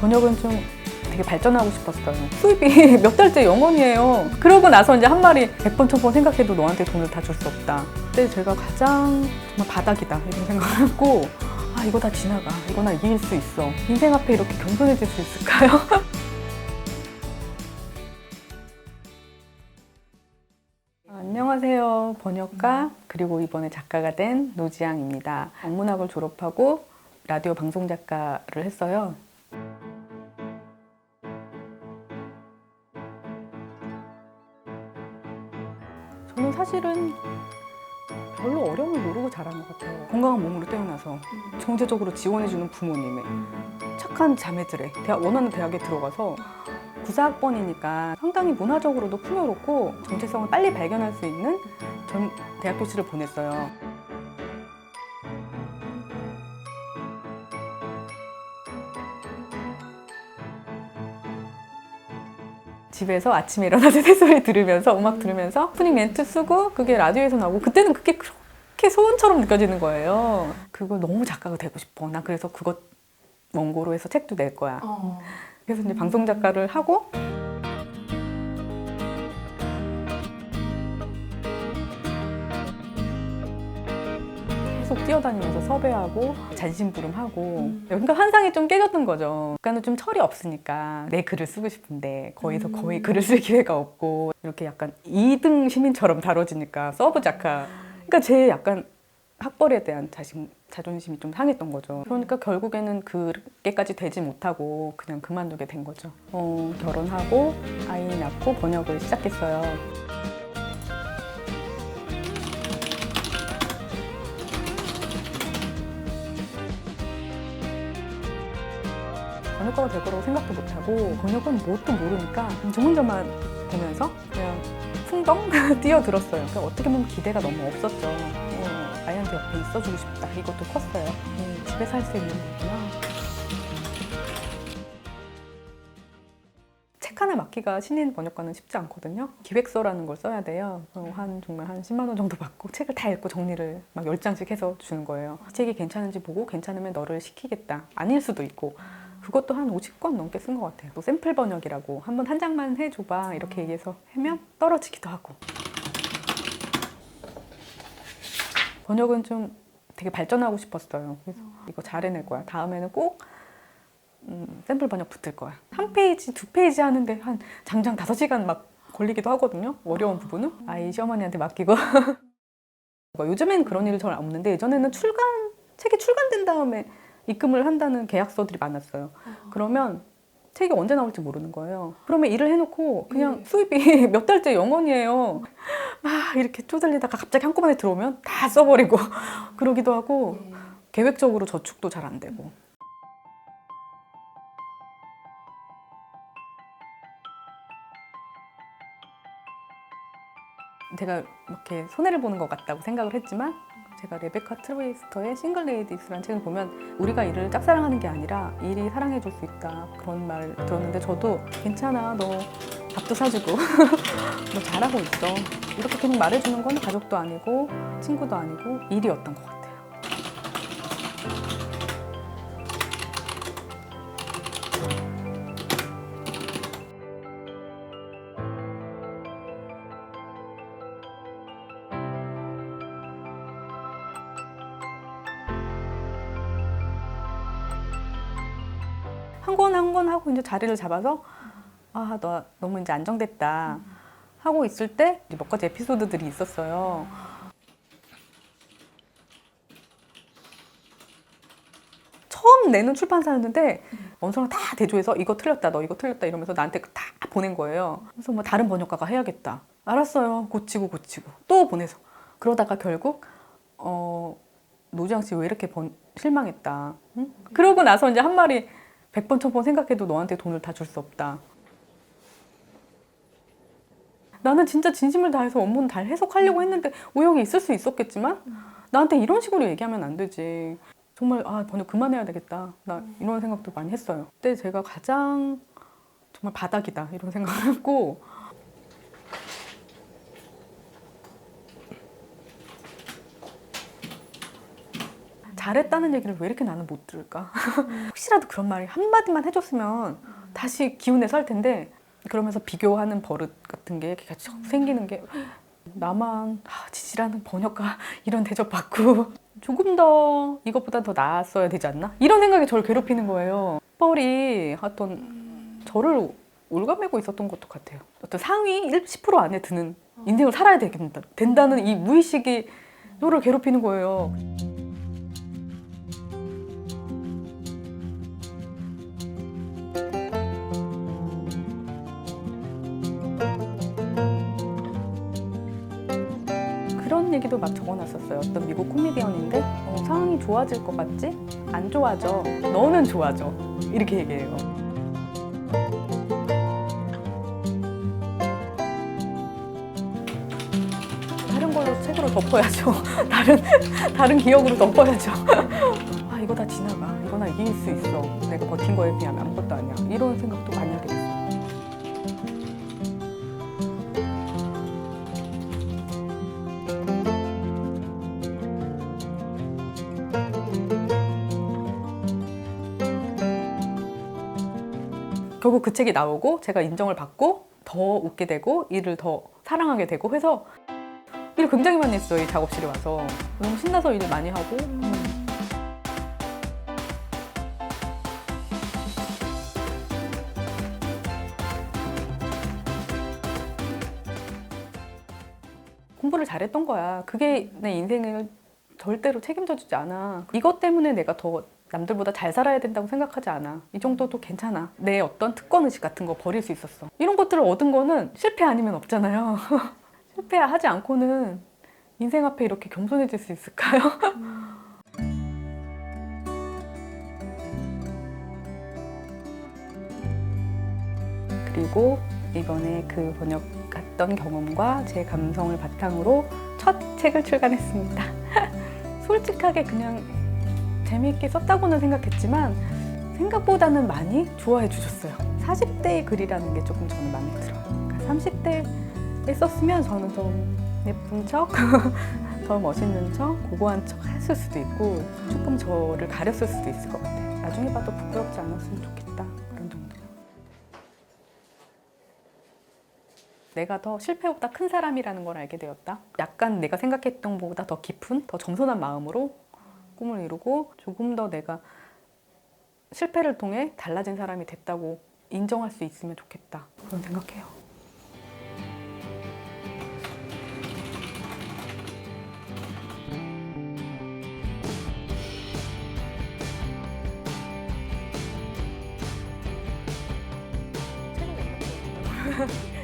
번역은 좀 되게 발전하고 싶었어요. 수입이 몇 달째 0원이에요. 그러고 나서 이제 한 말이 100번, 1000번 생각해도 너한테 돈을 다 줄 수 없다. 그때 제가 가장 정말 바닥이다 이런 생각을 했고 아 이거 다 지나가. 이거 나 이길 수 있어. 인생 앞에 이렇게 겸손해질 수 있을까요? 안녕하세요. 번역가 그리고 이번에 작가가 된 노지양입니다. 국문학을 졸업하고 라디오 방송 작가를 했어요. 사실은 별로 어려움을 모르고 자란 것 같아요. 건강한 몸으로 태어나서 경제적으로 지원해주는 부모님의 착한 자매들의 대학, 원하는 대학에 들어가서 구사학번이니까 상당히 문화적으로도 풍요롭고 정체성을 빨리 발견할 수 있는 전 대학 교실을 보냈어요. 집에서 아침에 일어나서 새소리 들으면서 음악 들으면서 오프닝 멘트 쓰고 그게 라디오에서 나오고 그때는 그게 그렇게 소원처럼 느껴지는 거예요. 그거 너무 작가가 되고 싶어. 나 그래서 그것 원고로 해서 책도 낼 거야. 그래서 이제 방송 작가를 하고 계속 뛰어다니면서 섭외하고 잔심부름하고 그러니까 환상이 좀 깨졌던 거죠. 그러니까 좀 철이 없으니까 내 글을 쓰고 싶은데 거기서 거의 글을 쓸 기회가 없고 이렇게 약간 2등 시민처럼 다뤄지니까 서브 작가. 그러니까 제 약간 학벌에 대한 자신, 자존심이 좀 상했던 거죠. 그러니까 결국에는 그게까지 되지 못하고 그냥 그만두게 된 거죠. 어, 결혼하고 아이 낳고 번역을 시작했어요. 번역가가 될 거라고 생각도 못하고 번역은 뭣도 모르니까 저 혼자만 보면서 그냥 풍덩 뛰어들었어요. 그러니까 어떻게 보면 기대가 너무 없었죠. 어, 아이한테 옆에 있어주고 싶다. 이것도 컸어요. 음, 집에 살수 있는 거구나. 책 하나 맡기가 신인 번역가는 쉽지 않거든요. 기획서라는 걸 써야 돼요. 어, 한 정말 한 10만 원 정도 받고 책을 다 읽고 정리를 막 10장씩 해서 주는 거예요. 이 책이 괜찮은지 보고 괜찮으면 너를 시키겠다. 아닐 수도 있고. 그것도 한 50권 넘게 쓴 것 같아요. 또 샘플 번역이라고 한번 한 장만 해줘봐 이렇게 얘기해서 하면 떨어지기도 하고. 번역은 좀 되게 발전하고 싶었어요. 그래서 이거 잘 해낼 거야. 다음에는 꼭 음, 샘플 번역 붙을 거야. 한 페이지, 두 페이지 하는데 한 장장 다섯 시간 막 걸리기도 하거든요. 어려운 부분은. 아이 시어머니한테 맡기고. 요즘엔 그런 일이 잘 없는데 예전에는 출간, 책이 출간된 다음에 입금을 한다는 계약서들이 많았어요. 그러면 책이 언제 나올지 모르는 거예요. 그러면 일을 해놓고 그냥 수입이 몇 달째 0원이에요. 막 이렇게 쪼들리다가 갑자기 한꺼번에 들어오면 다 써버리고 그러기도 하고 계획적으로 저축도 잘 안 되고. 제가 이렇게 손해를 보는 것 같다고 생각을 했지만 제가 레베카 트로이스터의 싱글 레이디스라는 책을 보면 우리가 일을 짝사랑하는 게 아니라 일이 사랑해줄 수 있다 그런 말을 들었는데 저도 괜찮아 너 밥도 사주고 너 잘하고 있어 이렇게 계속 말해주는 건 가족도 아니고 친구도 아니고 일이었던 것 같아요. 한 권 한 권 하고 이제 자리를 잡아서 아너 너무 이제 안정됐다 하고 있을 때 몇 가지 에피소드들이 있었어요. 처음 내는 출판사였는데 원서랑 다 대조해서 이거 틀렸다 너 이거 틀렸다 이러면서 나한테 다 보낸 거예요. 그래서 뭐 다른 번역가가 해야겠다. 알았어요. 고치고 고치고 또 보내서 그러다가 결국 어 노지영 씨 왜 이렇게 번, 실망했다. 응? 그러고 나서 이제 한 말이 100번, 1000번 생각해도 너한테 돈을 다 줄 수 없다. 나는 진짜 진심을 다해서 원문 잘 해석하려고 했는데 오역이 있을 수 있었겠지만 나한테 이런 식으로 얘기하면 안 되지. 정말 아 번역 그만해야 되겠다. 나 이런 생각도 많이 했어요. 그때 제가 가장 정말 바닥이다 이런 생각을 했고 잘했다는 얘기를 왜 이렇게 나는 못 들을까? 혹시라도 그런 말이 한마디만 해줬으면 다시 기운내서 할 텐데 그러면서 비교하는 버릇 같은 게 계속 생기는 게 나만 아, 지지라는 번역가 이런 대접 받고 조금 더 이것보다 더 나았어야 되지 않나? 이런 생각이 저를 괴롭히는 거예요. 뻘이 어떤 저를 올가매고 있었던 것도 같아요. 어떤 상위 1, 10% 안에 드는 인생을 살아야 되겠다, 된다는 이 무의식이 저를 괴롭히는 거예요. 그런 얘기도 막 적어놨었어요. 어떤 미국 코미디언인데 어, 상황이 좋아질 것 같지? 안 좋아져. 너는 좋아져. 이렇게 얘기해요. 다른 걸로 책으로 덮어야죠. 다른 다른 기억으로 덮어야죠. 아 이거 다 지나가. 이거 나 이길 수 있어. 내가 버틴 거에 비하면 아무것도 아니야. 이런 생각도 많이 결국 그 책이 나오고 제가 인정을 받고 더 웃게 되고 일을 더 사랑하게 되고 해서 일을 굉장히 많이 했어요 이 작업실에 와서. 너무 신나서 일을 많이 하고. 음. 공부를 잘했던 거야. 그게 내 인생을 절대로 책임져 주지 않아. 이것 때문에 내가 더 남들보다 잘 살아야 된다고 생각하지 않아. 이 정도도 괜찮아. 내 어떤 특권 의식 같은 거 버릴 수 있었어. 이런 것들을 얻은 거는 실패 아니면 없잖아요. 실패하지 않고는 인생 앞에 이렇게 겸손해질 수 있을까요? 그리고 이번에 그 번역했던 경험과 제 감성을 바탕으로 첫 책을 출간했습니다. 솔직하게 그냥 재미있게 썼다고는 생각했지만 생각보다는 많이 좋아해 주셨어요. 40대의 글이라는 게 조금 저는 마음에 들어요. 그러니까 30대에 썼으면 저는 좀 예쁜 척, 더 멋있는 척, 고고한 척 했을 수도 있고 조금 저를 가렸을 수도 있을 것 같아요. 나중에 봐도 부끄럽지 않았으면 좋겠다. 그런 정도. 내가 더 실패보다 큰 사람이라는 걸 알게 되었다. 약간 내가 생각했던 것보다 더 깊은, 더 겸손한 마음으로 꿈을 이루고 조금 더 내가 실패를 통해 달라진 사람이 됐다고 인정할 수 있으면 좋겠다. 그런 생각해요.